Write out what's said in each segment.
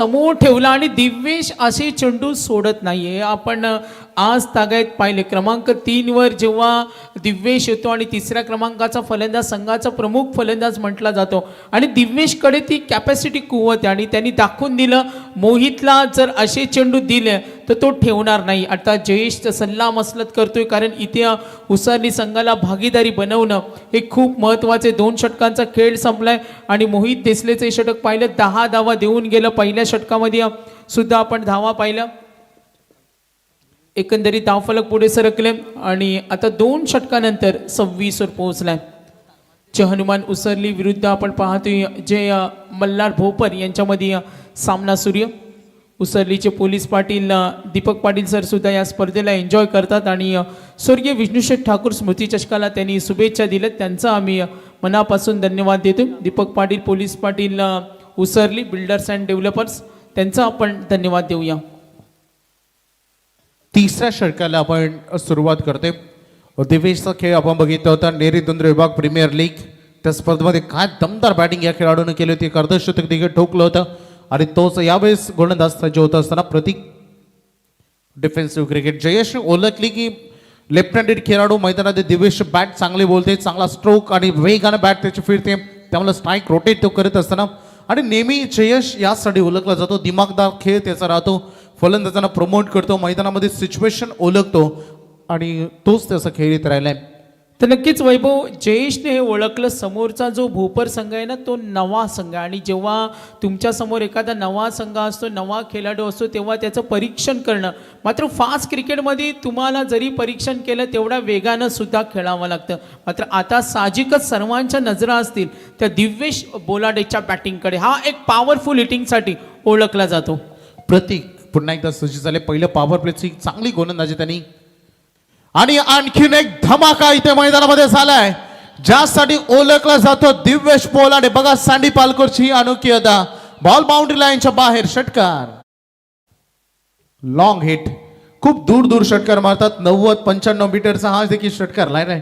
समोर ठेवला आणि दिव्येश असे चेंडू सोडत नाहीये. आपण आज तागायत पाहिले. क्रमांक तीनवर जेव्हा दिव्येश येतो आणि तिसऱ्या क्रमांकाचा फलंदाज संघाचा प्रमुख फलंदाज म्हटला जातो. आणि दिव्येशकडे ती कॅपॅसिटी कुवत आहे आणि त्यांनी दाखवून दिलं मोहितला जर असे चेंडू दिले तर तो ठेवणार नाही. आता जयेश सल्ला मसलत करतोय कारण इथे हुसारनी संघाला भागीदारी बनवणं हे खूप महत्त्वाचे दोन षटकांचा खेळ संपलाय आणि मोहित देसलेचे षटक पाहिलं. दहा धावा देऊन गेलं. पहिल्या षटकामध्ये सुद्धा आपण धावा पाहिलं एकंदरीत धावफलक पुढे सरकले आणि आता दोन षटकानंतर सव्वीसवर पोहोचलाय. जे हनुमान उसरली विरुद्ध आपण पाहतोय जे मल्हार भोपर यांच्यामध्ये सामना सूर्य उसरलीचे पोलीस पाटील दीपक पाटील सर सुद्धा या स्पर्धेला एन्जॉय करतात आणि स्वर्गीय विष्णुशेठ ठाकूर स्मृती चषकाला त्यांनी शुभेच्छा दिल्यात. त्यांचा आम्ही मनापासून धन्यवाद देतो Deepak Patil police Patil Usarli builders and developers त्यांचा आपण धन्यवाद देऊया. तिसऱ्या षटकाला आपण सुरुवात करते. दिवेशचा खेळ आपण बघितला होता. नेरी धुंद्र विभाग प्रीमियर लीग त्या स्पर्धेमध्ये काय दमदार बॅटिंग या खेळाडूने केली होती. एक अर्धशतक देखील ठोकलं होतं. आणि तोच यावेळेस गोलंदाज जो होत असताना प्रतीक डिफेन्सिव्ह क्रिकेट जयेश ओळखली की लेफ्ट हँडेड खेळाडू मैदानात दिवेश बॅट चांगले बोलते चांगला स्ट्रोक आणि वेगानं बॅट त्याची फिरते. त्यामुळे स्ट्राईक रोटेट तो करत असताना. आणि नेहमी जयश यासाठी ओळखला जातो. दिमागदार खेळ त्याचा राहतो. फलंदाजांना प्रमोट करतो मैदानामध्ये सिच्युएशन ओळखतो आणि तोच त्याचा खेळ येत राहिलाय. तर नक्कीच वैभव जयेशने हे ओळखलं. समोरचा जो भोपर संघ आहे ना तो नवा संघ आहे. आणि जेव्हा तुमच्यासमोर एखादा नवा संघ असतो नवा खेळाडू असतो तेव्हा त्याचं परीक्षण करणं. मात्र फास्ट क्रिकेटमध्ये तुम्हाला जरी परीक्षण केलं तेवढ्या वेगानं सुद्धा खेळावं लागतं. मात्र आता साहजिकच सर्वांच्या नजरा असतील त्या दिव्येश बोलाडेच्या बॅटिंगकडे हा एक पॉवरफुल हिटिंगसाठी ओळखला जातो. प्रतीक पुन्हा एकदा सज्ज झाले. पहिलं पॉवर प्लेची चांगली गोलंदाजी त्यांनी. आणि आणखीन एक धमाका इथे मैदानामध्ये झालाय. ज्यासाठी ओळखला जातो दिव्यश पोलाडे. बघा सांडी पालकोरची ही अनोखी अदा. बॉल बाउंड्री लाईनच्या बाहेर षटकार. लॉंग हिट खूप दूर दूर षटकार मारतात. नव्वद पंच्याण्णव मीटरचा हा देखील षटकार. लाईन आहे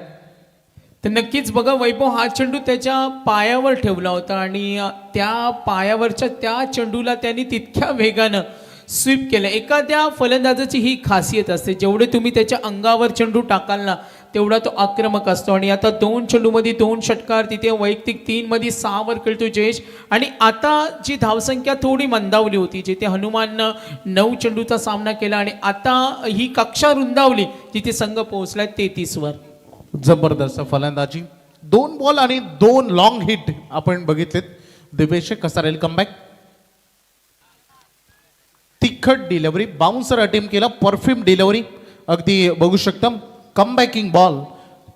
तर नक्कीच बघा वैभव हा चेंडू त्याच्या पायावर ठेवला होता. आणि त्या पायावरच्या त्या चेंडूला त्यांनी तितक्या वेगानं स्वीप केलं. एखाद्या फलंदाजाची ही खासियत असते जेवढे तुम्ही त्याच्या अंगावर चेंडू टाकाल ना तेवढा तो आक्रमक असतो. आणि आता दोन चेंडूमध्ये दोन षटकार तिथे वैयक्तिक तीनमध्ये सहावर खेळतो जयेश. आणि आता जी धावसंख्या थोडी मंदावली होती जिथे हनुमाननं नऊ चेंडूचा सामना केला आणि आता ही कक्षा रुंदावली जिथे संघ पोहोचलाय तेहतीसवर जबरदस्त फलंदाजी. दोन बॉल आणि दोन लॉंग हिट आपण बघितलेत. दिवेश कसा राहील कमबॅक तिखट डिलेवरी बाउन्सर अटेम्प्ट केला परफ्यूम डिलेवरी अगदी बघू शकता कमबॅकिंग बॉल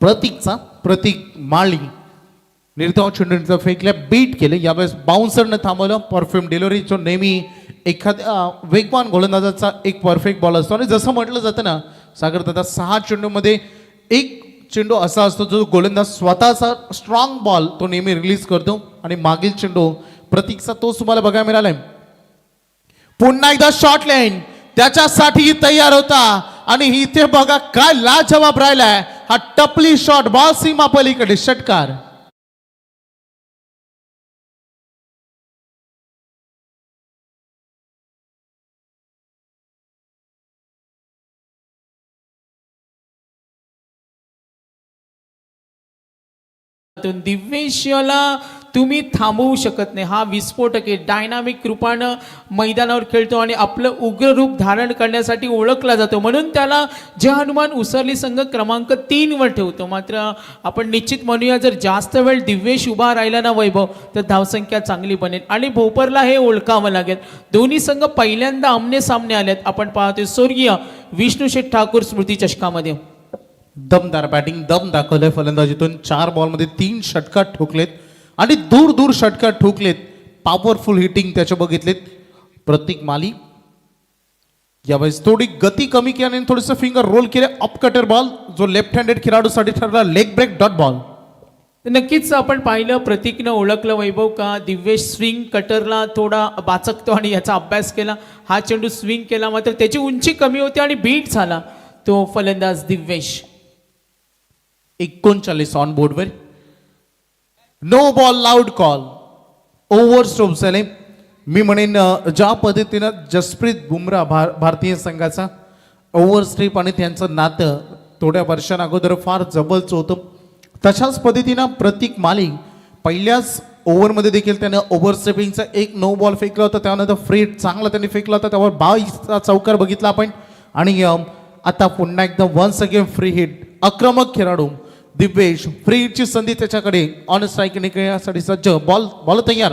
प्रतीकचा प्रतीक माळी निर्धाव चेंडूंचा फेकल्या बीट केले. यावेळेस बाउन्सरनं थांबवलं परफ्यूम डिलेवरी जो नेहमी एखाद्या वेगवान गोलंदाजाचा एक परफेक्ट बॉल असतो. आणि जसं म्हटलं जातं ना सागर दादा सहा चेंडूमध्ये एक चेंडू असा असतो जो गोलंदाज स्वतःचा स्ट्रॉंग बॉल तो नेहमी रिलीज करतो. आणि मागील चेंडू प्रतीकचा तोच तुम्हाला बघायला मिळाला आहे पुन्हा एकदा शॉर्ट लाईन त्याच्यासाठी तयार होता. आणि इथे बघा काय लाजवाब राहिलाय. हा टपली शॉट बॉल सीमा पलीकडे षटकार. त्यातून तुम्ही थांबवू शकत नाही. हा विस्फोटक आहे. डायनामिक रूपानं मैदानावर खेळतो आणि आपलं उग्र रूप धारण करण्यासाठी ओळखला जातो. म्हणून त्याला जे हनुमान उसरली संघ क्रमांक तीनवर ठेवतो. मात्र आपण निश्चित म्हणूया जर जास्त वेळ दिव्येश उभा राहिला ना वैभव तर धावसंख्या चांगली बनेल. आणि भोपरला हे ओळखावं लागेल. दोन्ही संघ पहिल्यांदा आमने सामने आलेत. आपण पाहतोय स्वर्गीय विष्णुशेठ ठाकूर स्मृती चषकामध्ये. दमदार बॅटिंग दम दाखवलंय फलंदाजीतून. चार बॉलमध्ये तीन षटकात ठोकलेत. आणि दूर दूर षटकार ठोकलेत पॉवरफुल हिटिंग त्याचे बघितलेत. प्रतीक माली यावेळेस थोडी गती कमी केली आणि थोडंसं फिंगर रोल केले अप कटर बॉल जो लेफ्ट हँडेड खेळाडूसाठी ठरला लेग ब्रेक डॉट बॉल नक्कीच आपण पाहिलं प्रतीकनं ओळखलं वैभव का दिव्येश स्विंग कटरला थोडा बाचकतो आणि याचा अभ्यास केला. हा चेंडू स्विंग केला मात्र त्याची उंची कमी होती आणि बीट झाला. तो फलंदाज दिव्येश. एकोणचाळीस ऑन बोर्डवर no ball loud call over स्ट्रोप झाले मी म्हणेन ज्या पद्धतीनं जसप्रीत बुमराह भार भारतीय संघाचा ओव्हरस्ट्रीप आणि त्यांचं नातं थोड्या वर्षांअगोदर फार जबलचं होतं. तशाच पद्धतीनं प्रतीक मालिक पहिल्याच ओव्हरमध्ये देखील त्यानं ओव्हरस्टेपिंगचा एक नो बॉल फेकला होता. त्यानंतर फ्री चांगला त्यांनी फेकला होता. त्यावर बावीसचा चौकार बघितला आपण. आणि आता पुन्हा एकदा वन्स अगेन फ्री हिट आक्रमक खेळाडू. दिव्येश फ्रीची संधी त्याच्याकडे. ऑन स्ट्राईक निघण्यासाठी सज्ज. बॉल बॉल तयार.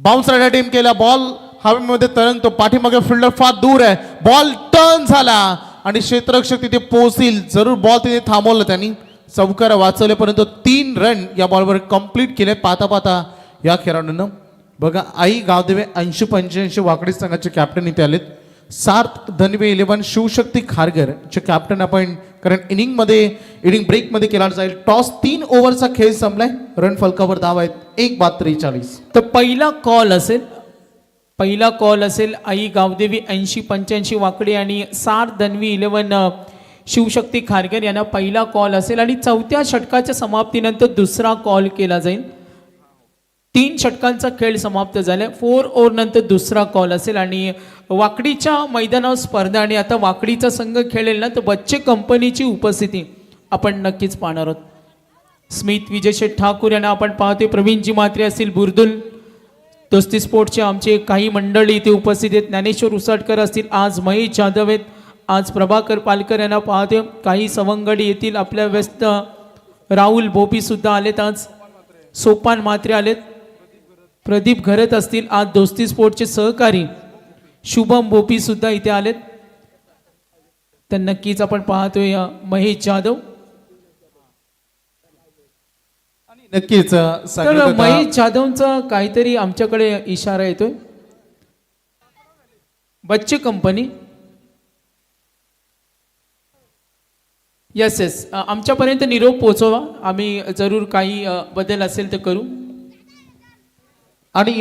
बाउन्सर टीम केला. बॉल हवेमध्ये तरंगतो. पाठीमागे फिल्डर फार दूर आहे. बॉल टर्न झाला. आणि क्षेत्ररक्षक तिथे पोहोचतील. जरूर बॉल तिथे थांबवलं त्यांनी. चौकार वाचवले परंतु तीन रन या बॉलवर कंप्लीट केले. पाहता पाहता या खेळाडूंना. बघा आई गावदेवे ऐंशी पंच्याऐंशी वाकडी संघाचे कॅप्टन इथे आलेत. सार्थ धनवे इलेव्हन शिवशक्ती खारगर चे कॅप्टन आपण कारण इनिंगमध्ये इनिंग ब्रेकमध्ये केला जाईल. टॉस तीन ओव्हरचा खेळ संपलाय. रन फलकावर धाव आहेत. एक बाद त्रेचाळीस तर पहिला कॉल असेल पहिला कॉल असेल आई गावदेवी ऐंशी पंच्याऐंशी वाकडे आणि सार धनवी इलेवन शिवशक्ती खारगर यांना पहिला कॉल असेल आणि चौथ्या षटकाच्या समाप्तीनंतर दुसरा कॉल केला जाईल. तीन षटकांचा खेळ समाप्त झाला फोर ओव्हर नंतर दुसरा कॉल असेल आणि वाकडीच्या मैदानावर स्पर्धा आणि आता वाकडीचा संघ खेळेल ना तर बच्चे कंपनीची उपस्थिती आपण नक्कीच पाहणार आहोत. स्मित विजय शेठ ठाकूर यांना आपण पाहतोय. प्रवीणजी म्हात्रे असतील बुरदुल दोस्ती स्पोर्टचे आमचे काही मंडळी इथे उपस्थित आहेत. ज्ञानेश्वर उसाटकर असतील आज महेश जाधव आहेत. आज प्रभाकर पालकर यांना पाहते काही सवंगडी येतील आपल्या व्यस्त राहुल बोपीसुद्धा आलेत आज. सोपान मात्रे आलेत. प्रदीप घरत असतील आज दोस्ती स्पोर्टचे सहकारी शुभम बोपी सुद्धा इथे आलेत. तर नक्कीच आपण पाहतोय महेश जाधव. नक्कीच तर महेश जाधवचा काहीतरी आमच्याकडे इशारा येतोय. बच्चे कंपनी. येस येस आमच्यापर्यंत निरोप पोहोचवा. आम्ही जरूर काही बदल असेल तर करू. आणि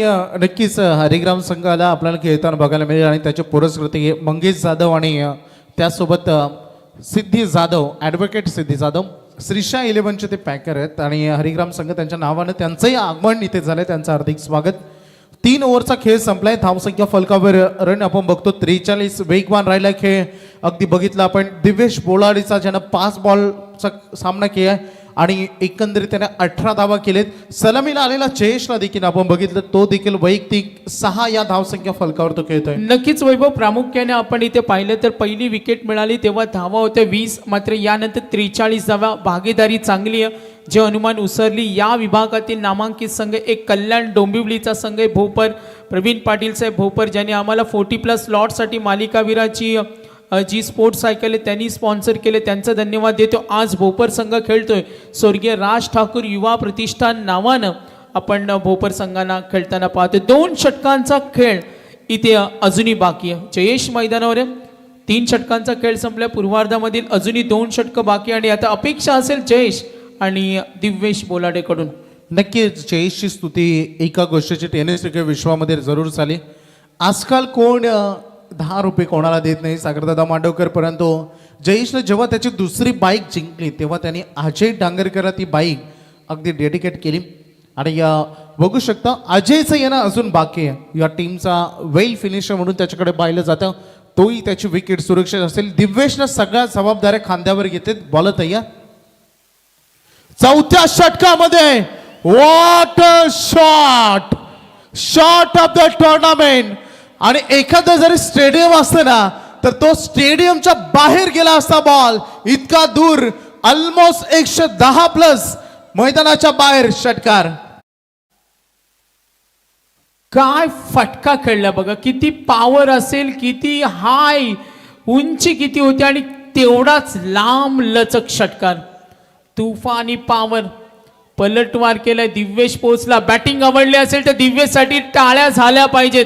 नक्कीच हरिग्राम संघाला आपल्याला खेळताना बघायला मिळेल आणि त्याचे पुरस्कृती मंगेश जाधव आणि त्यासोबत सिद्धी जाधव ॲडव्होकेट सिद्धी जाधव श्रीशा इलेव्हनचे ते पॅकर आहेत. आणि हरिग्राम संघ त्यांच्या नावानं त्यांचंही आगमन इथे झालं त्यांचं हार्दिक स्वागत. तीन ओव्हरचा खेळ संपलाय. धावसंख्या फलकावर रन आपण बघतो. त्रेचाळीस वेगवान राहिला खेळ. अगदी बघितला आपण. दिव्येश बोलाडीचा ज्यानं पाच बॉलचा सामना केलाय. आणि एकंदरीत त्याने अठरा धावा केलेत. सलामीला आलेला जयेशला देखील आपण बघितलं तो देखील वैयक्तिक सहा या धावसंख्या फलकावर तो खेळतोय. नक्कीच वैभव प्रामुख्याने आपण इथे पाहिलं तर पहिली विकेट मिळाली तेव्हा धावा होत्या वीस मात्र यानंतर त्रेचाळीस धावा भागीदारी चांगली आहे. जे अनुमान उसरली या विभागातील नामांकित संघ एक कल्याण डोंबिवलीचा संघ आहे भोपर प्रवीण पाटील साहेब भोपर ज्यांनी आम्हाला फोर्टी प्लस लॉटसाठी मालिकावीराची जी स्पोर्ट्स सायकल आहे त्यांनी स्पॉन्सर केले त्यांचा धन्यवाद देतो. आज भोपर संघ खेळतोय. स्वर्गीय राज ठाकूर युवा प्रतिष्ठान नावानं आपण भोपर संघांना खेळताना पाहतो दोन षटकांचा खेळ इथे अजूनही बाकी आहे. जयेश मैदानावर आहे. तीन षटकांचा खेळ संपल्या पूर्वार्धामधील अजूनही दोन षटकं बाकी आणि आता अपेक्षा असेल जयेश आणि दिव्येश बोलाडेकडून. नक्कीच जयेशची स्तुती एका गोष्टीची टेनिस क्रिकेट विश्वामध्ये जरूर झाली आजकाल कोण दहा रुपये कोणाला देत नाही सागरदादा मांडवकर परंतु जयेशनं जेव्हा त्याची दुसरी बाईक जिंकली तेव्हा त्यांनी अजय डांगरकरला ती बाईक अगदी डेडिकेट केली. आणि बघू शकता अजयचं येणं अजून बाकी आहे. या टीमचा वेल फिनिशर म्हणून त्याच्याकडे पाहिलं जातं. तोही त्याची विकेट सुरक्षित असेल. दिव्येशनं सगळ्या जबाबदाऱ्या खांद्यावर घेते बॉल तयार चौथ्या षटकामध्ये what shot shot of the tournament आणि एखादं जरी स्टेडियम असतं ना तर तो स्टेडियमच्या बाहेर गेला असता बॉल इतका दूर ऑलमोस्ट एकशे दहा प्लस मैदानाच्या बाहेर षटकार. काय फटका खेळला बघा किती पॉवर असेल किती हाय उंची किती होती आणि तेवढाच लांब लचक षटकार. तुफानी पॉवर पलटवार केलाय दिव्येश पोचला बॅटिंग आवडली असेल तर दिव्येशसाठी टाळ्या झाल्या पाहिजेत.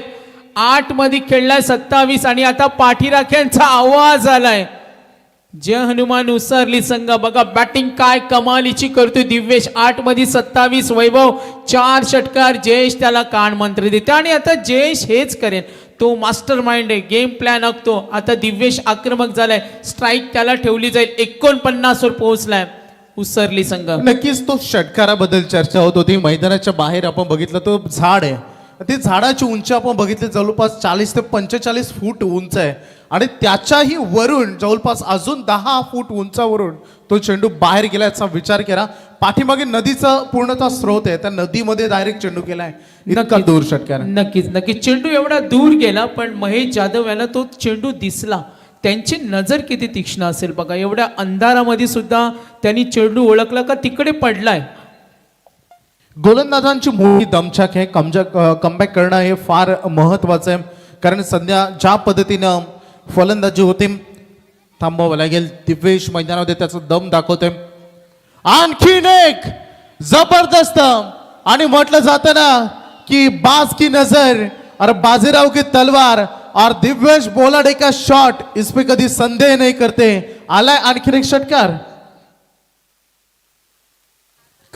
आठमध्ये खेळलाय सत्तावीस आणि आता पाठीराख्यांचा आवाज आलाय. जय हनुमान उसरली संघ. बघा बॅटिंग काय कमालीची करतोय दिव्येश. आठमध्ये सत्तावीस वैभव चार षटकार. जयेश त्याला कान मंत्र देते. आणि आता जयेश हेच करेन तो मास्टर माइंड आहे. गेम प्लॅन आखतो. आता दिव्येश आक्रमक झालाय. स्ट्राईक त्याला ठेवली जाईल. एकोणपन्नास वर पोहोचलाय उसरली संघ. नक्कीच तो षटकाराबद्दल चर्चा होत होती. मैदानाच्या बाहेर आपण बघितलं तो झाड आहे. ती झाडाची उंची आपण बघितली जवळपास चाळीस ते पंचेचाळीस फूट उंच आहे. आणि त्याच्याही वरून जवळपास अजून दहा फूट उंचावरून तो चेंडू बाहेर गेला याचा विचार केला पाठीमागे नदीचा पूर्णतः स्रोत आहे त्या नदीमध्ये डायरेक्ट चेंडू केलाय इतका दूर षटकार नक्कीच नक्कीच. चेंडू एवढा दूर गेला पण महेश जाधव यांना तो चेंडू दिसला. त्यांची नजर किती तीक्ष्ण असेल बघा. एवढ्या अंधारामध्ये सुद्धा त्यांनी चेंडू ओळखला का तिकडे पडलाय. गोलंदाजांची मोठी दमछाक आहे कमजा कमबॅक करणं हे फार महत्वाचं आहे. कारण सध्या ज्या पद्धतीनं फलंदाजी होते थांबावं लागेल. दिव्येश मैदानामध्ये त्याचा दम दाखवते आणखीन एक जबरदस्त आणि म्हटलं जातं ना की बाज की नजर. अर बाजीराव की तलवार. और दिव्येश बोलाडे का शॉट इसपे कधी संदेह नाही करते. आलाय आणखीन एक षटकार.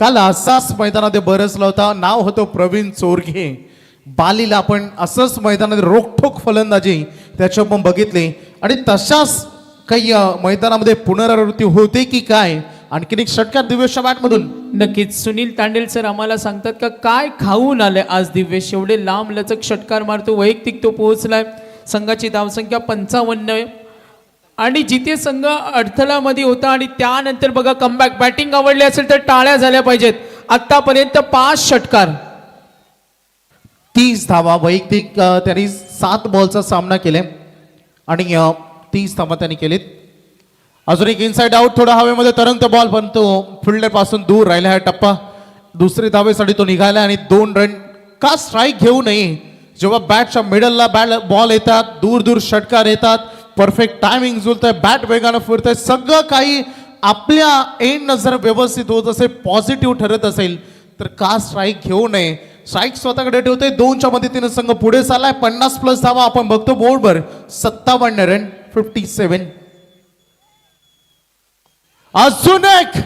काल असाच मैदानामध्ये बरसला होता. नाव होतं प्रवीण चोरघे. बालीला आपण असंच मैदानात रोखोक फलंदाजी त्याच्या पण बघितली. आणि तशाच काही मैदानामध्ये पुनरावृत्ती होते की काय? आणखीन एक षटकार दिव्यच्या बॅटमधून. नक्कीच. सुनील तांडेल सर आम्हाला सांगतात का काय खाऊन आले आज दिव्यश? एवढे लांब लचक षटकार मारतो वैयक्तिक तो पोहोचलाय. संघाची धावसंख्या पंचावन्न आहे. आणि जिथे संघ अडथळामध्ये होता आणि त्यानंतर बघा कमबॅक बॅटिंग आवडली असेल तर टाळ्या झाल्या पाहिजेत. आतापर्यंत पाच षटकार. तीस धावा वैयक्तिक त्यांनी सात बॉलचा सामना केलाय आणि तीस धावा त्यांनी केलीत. अजून एक इनसाइड आउट थोडा हवेमध्ये तरंगतो बॉल पण तो दूर राहिला हा टप्पा. दुसरी धावेसाठी तो निघाला आणि दोन रन का स्ट्राईक घेऊ नये. जेव्हा बॅटच्या मिडलला बॅट बॉल येतात दूर दूर षटकार येतात परफेक्ट टायमिंग जुळतंय बॅट वेगानं फिरतंय. सगळं काही आपल्या एंड जर व्यवस्थित होत असेल पॉझिटिव्ह ठरत असेल तर का स्ट्राईक घेऊ नये? स्ट्राईक स्वतःकडे ठेवतोय दोनच्या मदतीनं संघ पुढे चाललाय. पन्नास प्लस धावा आपण बघतो बोर्डवर. सत्तावन्न रन फिफ्टी सेव्हन अजून एक!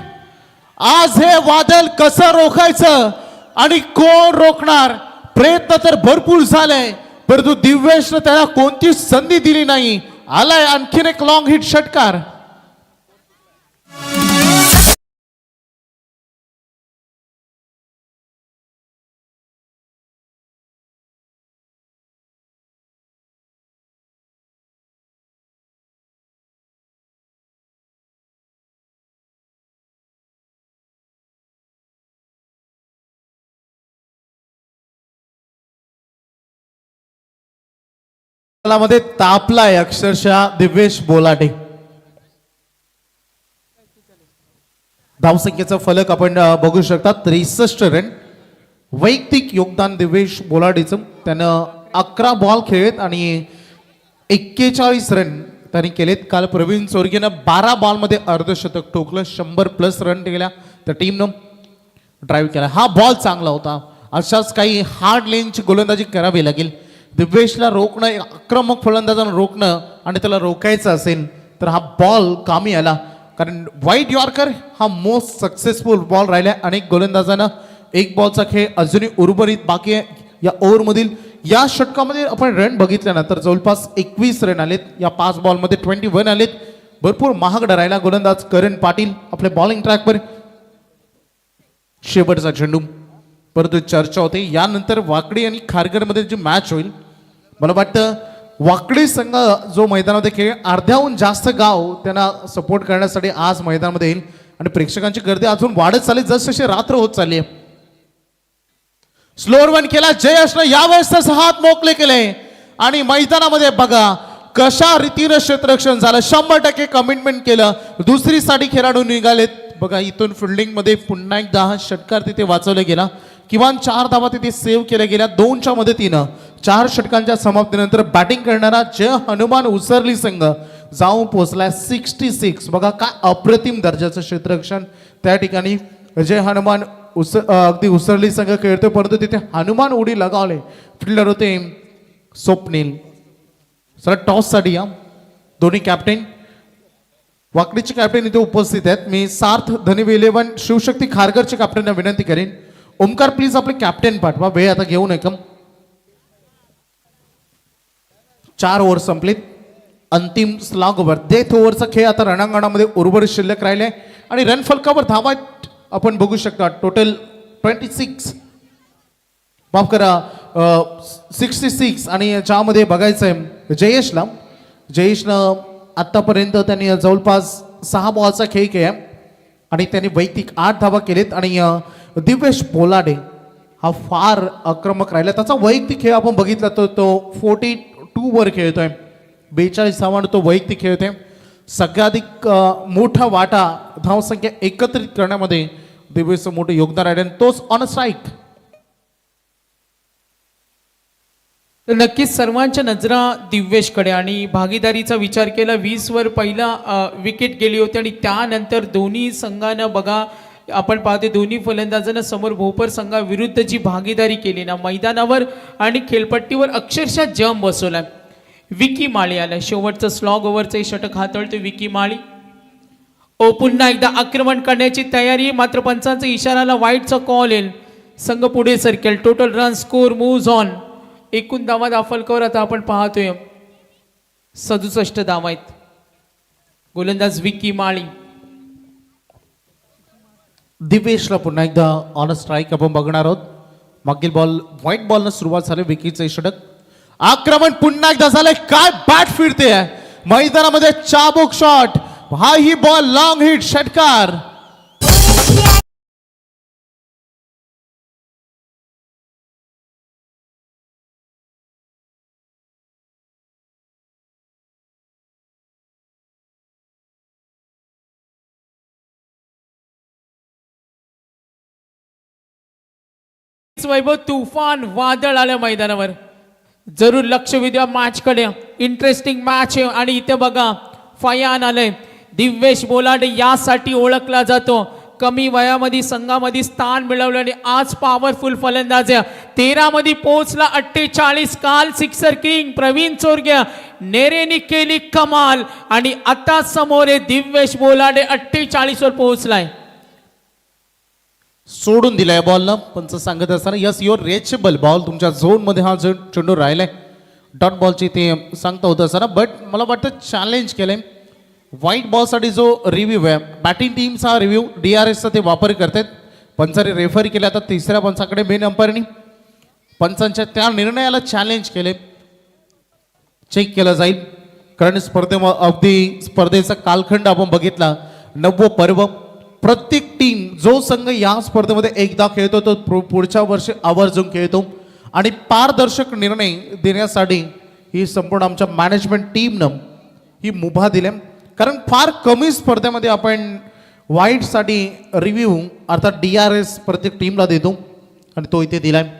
आज हे वादळ कसं रोखायचं आणि कोण रोखणार? प्रयत्न तर भरपूर झालाय परंतु दिव्येशनं त्याला कोणतीच संधी दिली नाही. आलाय आणखीन एक लॉंग हिट षटकार. मध्ये तापलाय अक्षरशः दिव्येश बोलाटे. धावसंख्येचा फलक आपण बघू शकता. त्रेसष्ट रन. वैयक्तिक योगदान दिवेश बोलाडेचं त्यानं अकरा बॉल खेळत आणि एक्केचाळीस रन त्यांनी केलेत. काल प्रवीण चोरगेनं बारा बॉलमध्ये अर्धशतक ठोकलं. शंभर प्लस रन केल्या त्या टीमनं ड्राईव्ह केला. हा बॉल चांगला होता. अशाच काही हार्ड लेनची गोलंदाजी करावी लागेल. दिव्येशला रोखणं एक आक्रमक फलंदाजानं रोखणं आणि त्याला रोखायचं असेल तर हा बॉल कामी आला. कारण वाईट यॉर्कर हा मोस्ट सक्सेसफुल बॉल राहिला अनेक गोलंदाजांना एक बॉलचा खेळ अजूनही उर्वरित बाकी आहे. या ओव्हरमधील या षटकामध्ये आपण रन बघितल्यानंतर जवळपास एकवीस रन आलेत. या पाच बॉलमध्ये ट्वेंटी वन आलेत. भरपूर महागडा राहिला गोलंदाज करण पाटील आपल्या बॉलिंग ट्रॅकवर शेवटचा चेंडू परंतु चर्चा होते. यानंतर वाकडी आणि खारगडमध्ये जी मॅच होईल मला वाटतं वाकडी संघ जो मैदानामध्ये खेळ अर्ध्याहून जास्त गाव त्यांना सपोर्ट करण्यासाठी आज मैदानामध्ये येईल. आणि प्रेक्षकांची गर्दी अजून वाढत चालली जसजशी रात्र होत चालली आहे. स्लोअर वन केला जय असणं यावेळेस तसं हात मोकले केले. आणि मैदानामध्ये बघा कशा रीतीनं क्षेत्ररक्षण झालं. शंभर टक्के कमिटमेंट केलं. दुसरीसाठी खेळाडू निघालेत. बघा इथून फिल्डिंगमध्ये पुन्हा एकदा हा षटकार तिथे वाचवला गेला. किमान चार धावा तिथे सेव्ह केल्या गेल्या. दोनच्या मदतीनं चार षटकांच्या समाप्तीनंतर बॅटिंग करणारा जय हनुमान उसरली संघ जाऊन पोहोचलाय सिक्स्टी सिक्स बघा काय अप्रतिम दर्जाचं क्षेत्ररक्षण त्या ठिकाणी जय हनुमान उस अगदी उसरली संघ खेळतोय. परंतु तिथे हनुमान उडी लगावले. फिल्डर होते स्वप्नील. सर टॉससाठी या. दोन्ही कॅप्टन वाकडीचे कॅप्टन इथे उपस्थित आहेत. मी सार्थ धनी इलेव्हन शिवशक्ती खारगरचे कॅप्टनना विनंती करेन. ओमकार प्लीज आपले कॅप्टन पाठवा. वेळ आता घेऊ नये कम चार ओव्हर संपलीत. अंतिम स्लॉग ओव्हर डेथ ओव्हरचा खेळ आता रणांगणामध्ये उर्वरित शिल्लक राहिले. आणि रन फलकावर धावा आपण बघू शकता टोटल ट्वेंटी सिक्स माफ करा सिक्स्टी सिक्स आणि ज्यामध्ये बघायचं आहे जयेशला जयेशनं आत्तापर्यंत त्यांनी जवळपास सहा बॉलचा खेळ केला आणि त्यांनी वैयक्तिक आठ धावा केलेत. आणि दिवेश पोलाडे हा फार आक्रमक राहिला. त्याचा वैयक्तिक खेळ आपण बघितला तर तो फोर्टी टूवर खेळतोय. बेचाळीस धावांवर तो वैयक्तिक खेळतोय. सगळ्याधिक मोठा वाटा धावसंख्या एकत्रित करण्यामध्ये दिवेशचं मोठं योगदान आहे आणि तोच ऑन स्ट्राईक तर नक्कीच सर्वांच्या नजरा दिव्येशकडे. आणि भागीदारीचा विचार केला वीसवर पहिला विकेट गेली होती. आणि त्यानंतर दोन्ही संघानं बघा आपण पाहते दोन्ही फलंदाजांना समोर भोपर संघाविरुद्ध जी भागीदारी केली ना. मैदानावर आणि खेळपट्टीवर अक्षरशः जम बसवलाय विकी माळी आलाय शेवटचं स्लॉग ओव्हरचं षटक हाताळतो विकी माळी. ओ पुन्हा एकदा आक्रमण करण्याची तयारी. मात्र पंचांचा इशाराला वाईटचा कॉल येईल संघ पुढे सरकेल. Total run score moves on एकूण धावा दाफलकर आता आपण पाहतोय. सदुसष्ट धावा आहेत. गोलंदाज विकी माळी. दिवेशला पुन्हा एकदा ऑन स्ट्राईक आपण बघणार आहोत. मागील बॉल व्हाईट बॉलनं सुरुवात झाली विकीचं षटक. आक्रमण पुन्हा एकदा झालंय. काय बॅट फिरते मैदानामध्ये चाबुक शॉट हा ही बॉल लॉंग हिट षटकार. वैभव तुफान वादळ आलं मैदानावर. जरूर लक्ष विद्या मॅचकडे इंटरेस्टिंग मॅच आहे. आणि इथे बघा फयान आलंय. दिव्येश बोलाडे यासाठी ओळखला जातो. कमी वयामध्ये संघामध्ये स्थान मिळवलं आणि आज पॉवरफुल फलंदाज आहे. तेरा मध्ये पोहोचला अठ्ठेचाळीस. काल सिक्सर किंग प्रवीण चोरग्या नेरेनी केली कमाल. आणि आता समोर आहे दिव्येश बोलाडे अठ्ठेचाळीसवर पोहोचलाय. सोडून दिलाय बॉलला पंच सांगत असताना यस युअर रेचेबल बॉल तुमच्या झोनमध्ये हा जो चेंडू राहिलाय डॉट बॉलची ते सांगता होतं असताना बट मला वाटतं चॅलेंज केलंय. व्हाईट बॉलसाठी जो रिव्ह्यू आहे बॅटिंग टीमचा रिव्ह्यू डी आर एसचा ते वापर करतात पंचाने रेफर केला तर तिसऱ्या पंचाकडे मेन अंपायरनी पंचांच्या त्या निर्णयाला चॅलेंज केले चेक केलं जाईल. कारण स्पर्धे अगदी स्पर्धेचा कालखंड आपण बघितला. नववं पर्व. प्रत्येक टीम जो संघ या स्पर्धेमध्ये एकदा खेळतो तो पु- पुढच्या वर्षी आवर्जून खेळतो. आणि पारदर्शक निर्णय देण्यासाठी ही संपूर्ण आमच्या मॅनेजमेंट टीमनं ही मुभा दिल्या. कारण फार कमी स्पर्धेमध्ये आपण वाईटसाठी रिव्ह्यू अर्थात डी आर एस प्रत्येक टीमला देतो. आणि तो इथे दिलाय.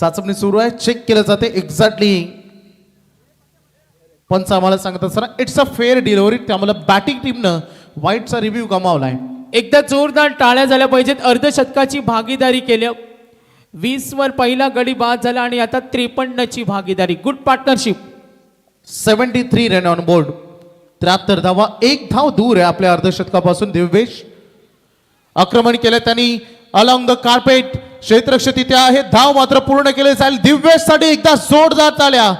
चाचपणी सुरू आहे. चेक केलं जाते एक्झॅक्टली पंच आम्हाला सांगत असताना it's a fair delivery batting batting टीमनं वाईटचा रिव्ह्यू गमावला आहे एकदा जोरदार टाळ्या झाल्या पाहिजेत. अर्धशतकाची भागीदारी केलं. वीसवर पहिला गडी बाद झाला आणि आता त्रेपन्नची भागीदारी. Good partnership seventy three run on board त्र्याहत्तर धावा. एक धाव दूर आहे आपल्या अर्धशतकापासून दिव्येश. आक्रमण केलं त्यांनी. Along the carpet. क्षेत्रक्ष तिथे आहे. धाव मात्र पूर्ण केले जाईल दिव्येशसाठी एकदा जोरदार चाल्या.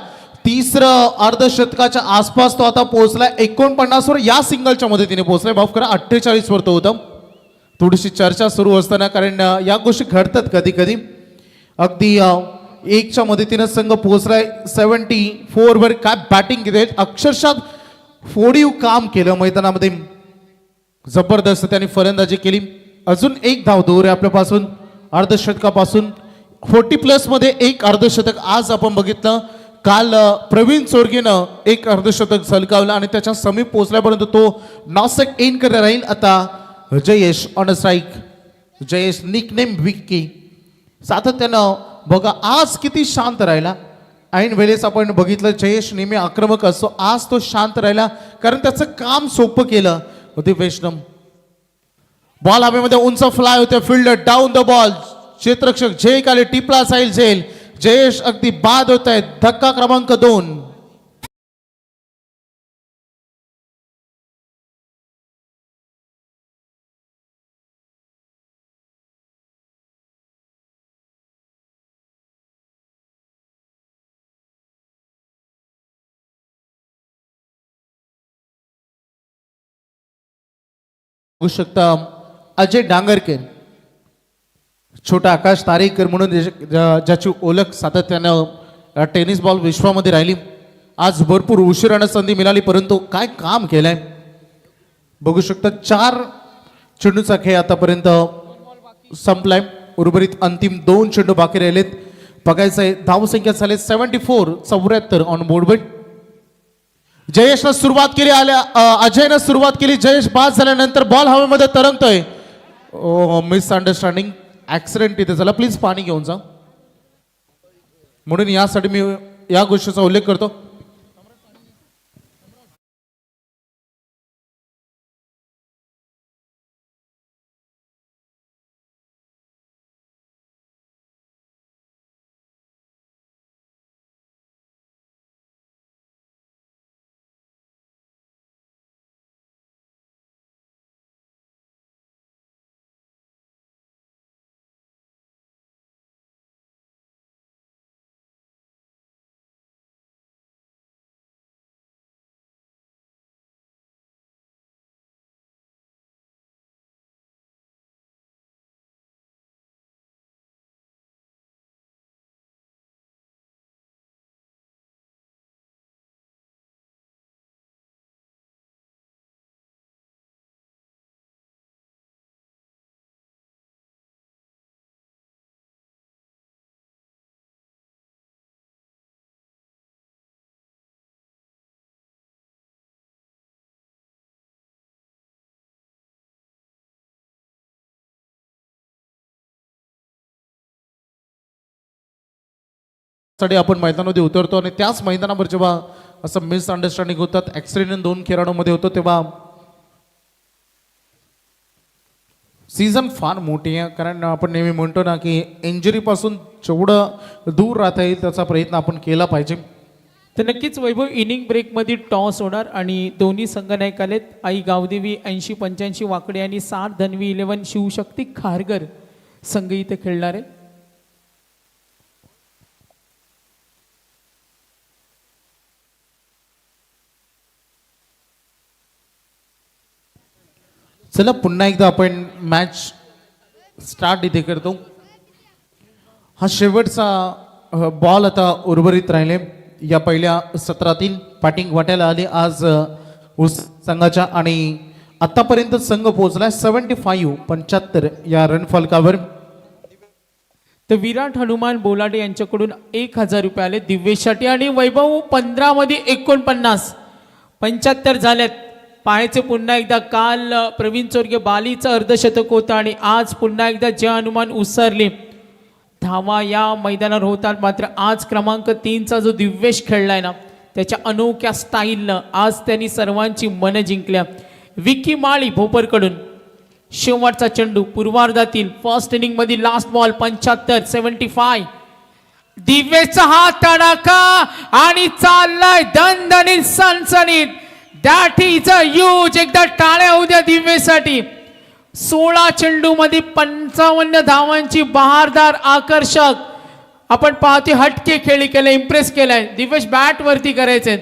तिसरं अर्धशतकाच्या आसपास तो आता पोहोचलाय. एकोणपन्नासवर या सिंगलच्या मदतीने पोहोचलाय. माफ करा अठ्ठेचाळीसवर तो होता. थोडीशी चर्चा सुरू असताना कारण या गोष्टी घडतात कधी कधी अगदी एकच्या मदतीनं संघ पोहोचलाय. सेवन्टी फोरवर काय बॅटिंग केली अक्षरशः फोडीव काम केलं मैदानामध्ये. जबरदस्त त्यांनी फलंदाजी केली. अजून एक धाव दूर आहे आपल्यापासून अर्धशतकापासून. फोर्टी प्लसमध्ये एक अर्धशतक आज आपण बघितलं. काल प्रवीण चोरगेनं एक अर्धशतक झलकावलं आणि त्याच्या समीप पोहोचल्यापर्यंत तो नासक इन करत राहील. आता Jayesh on strike Jayesh nickname Vicky सातत्यानं बघा आज किती शांत राहिला. ऐन वेळेस आपण बघितलं जयेश नेहमी आक्रमक असतो. आज तो शांत राहिला कारण त्याचं काम सोपं केलं. होते वैष्णव. बॉल हवेमध्ये उंच फ्लाय होते. फिल्डर डाऊन द बॉल क्षेत्रक्षक झेक आले. टिपला साईल झेल. जयेश अगदी बाद होत आहेत. धक्का क्रमांक दोन. शकता अजय डांगरकर. छोटा आकाश तारेकर म्हणून ज्याची ओळख सातत्यानं टेनिस बॉल विश्वामध्ये राहिली. आज भरपूर उशिरानं संधी मिळाली परंतु काय काम केलंय? बघू शकता चार चेंडूचा खेळ आतापर्यंत संपलाय. उर्वरित अंतिम दोन चेंडू बाकी राहिलेत. बघायचं आहे धावसंख्या झाले सेव्हन्टी फोर चौऱ्याहत्तर ऑन बोर्डवर जयेशनं सुरुवात केली आल्या अजयनं सुरुवात केली. जयेश बाद झाल्यानंतर बॉल हवेमध्ये तरंगतोय. मिस ॲक्सिडेंट येते चला झाला प्लीज पाणी घेऊन जा. म्हणून यासाठी मी या गोष्टीचा उल्लेख करतो. साठी आपण मैदानामध्ये उतरतो आणि त्याच मैदानावर जेव्हा असं मिसअंडरस्टँडिंग होतात ऍक्सिडेंट दोन खेळाडूमध्ये होतो तेव्हा सीझन फार मोठी आहे. कारण आपण नेहमी म्हणतो ना की इंजुरीपासून जेवढं दूर राहता येईल त्याचा प्रयत्न आपण केला पाहिजे. तर नक्कीच वैभव इनिंग ब्रेकमध्ये टॉस होणार आणि दोन्ही संघ नायक आलेत. आई गावदेवी ऐंशी पंच्याऐंशी वाकडे आणि सात धनवी इलेवन शिवशक्ती खारगर संघ इथे खेळणार आहे. चला पुन्हा एकदा आपण मॅच स्टार्ट इथे करतो. हा शेवटचा बॉल आता उर्वरित राहिले. या पहिल्या सत्रातील बॅटिंग वाटायला आली. आज उस संघाच्या आणि आतापर्यंत संघ पोहोचलाय सेव्हन्टी फाईव्ह पंच्याहत्तर या रन फलकावर. तर विराट हनुमान बोलाडे यांच्याकडून एक हजार रुपये आले. दिव्येशसाठी आणि वैभव पंधरामध्ये एकोणपन्नास. पंच्याहत्तर झाल्यात पाहायचे पुन्हा एकदा काल प्रवीण चोरगे बालीचं अर्धशतक होतं आणि आज पुन्हा एकदा जे हनुमान उसरले. धावा या मैदानावर होतात. मात्र आज क्रमांक तीनचा जो दिव्येश खेळलाय ना त्याच्या अनोख्या स्टाईलनं आज त्यांनी सर्वांची मनं जिंकल्या. विकी माळी भोपरकडून. शेवटचा चेंडू पूर्वार्धातील फर्स्ट इनिंग मधील लास्ट बॉल पंच्याहत्तर सेव्हन्टी फाय दिव्येचा हा तडाखा आणि चाललाय दणदणीत सणसणीत दॅट इज अ यूज एकदा टाळ्या होऊ द्या दिव्येसाठी. सोळा चेंडू मध्ये पंचावन्न धावांची बहारदार आकर्षक. आपण पाहते हटके खेळी केले इम्प्रेस केलाय दिवेश बॅट वरती करायचे.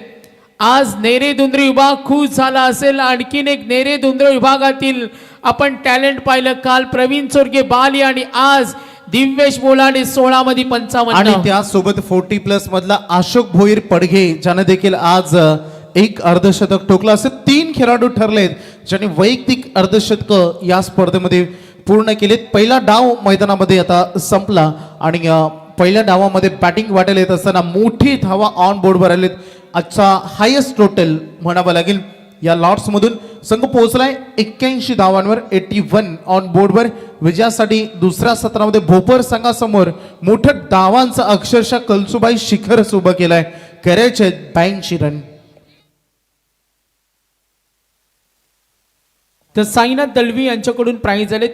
आज नेरे धुंद्रे विभाग खुश झाला असेल. आणखीन एक नेरे धुंद्रे विभागातील आपण टॅलेंट पाहिलं. काल प्रवीण चोरगे बाली आणि आज दिव्येश बोलाडे सोळा मध्ये आणि पंचावन्न त्यासोबत फोर्टी प्लस मधला अशोक भोईर पडघे ज्याने देखील आज एक अर्धशतक ठोकलं असे तीन खेळाडू ठरलेत ज्यांनी वैयक्तिक अर्धशतक या स्पर्धेमध्ये पूर्ण केलेत. पहिला डाव मैदानामध्ये आता संपला आणि पहिल्या डावामध्ये बॅटिंग वाटायला येत असताना मोठी धावा ऑन बोर्डवर आलेत. आजचा हायेस्ट टोटल म्हणावं लागेल. या लॉट्समधून संघ पोहोचलाय एक्क्याऐंशी धावांवर एटी वन ऑन बोर्डवर विजयासाठी दुसऱ्या सत्रामध्ये भोपर संघासमोर मोठ्या धावांचं अक्षरशः कलसुबाई शिखर उभं केलाय. करायचे ब्याऐंशी रन तर साईनाथ दळवी यांच्याकडून प्राईज आले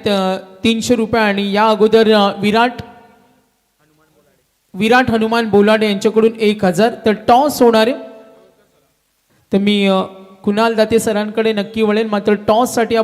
तीनशे रुपये आणि या अगोदर विराट विराट हनुमान बोलाडे यांच्याकडून एक हजार. तर टॉस होणार आहे. तर मी कुणाल दाते सरांकडे नक्की वळेल मात्र टॉससाठी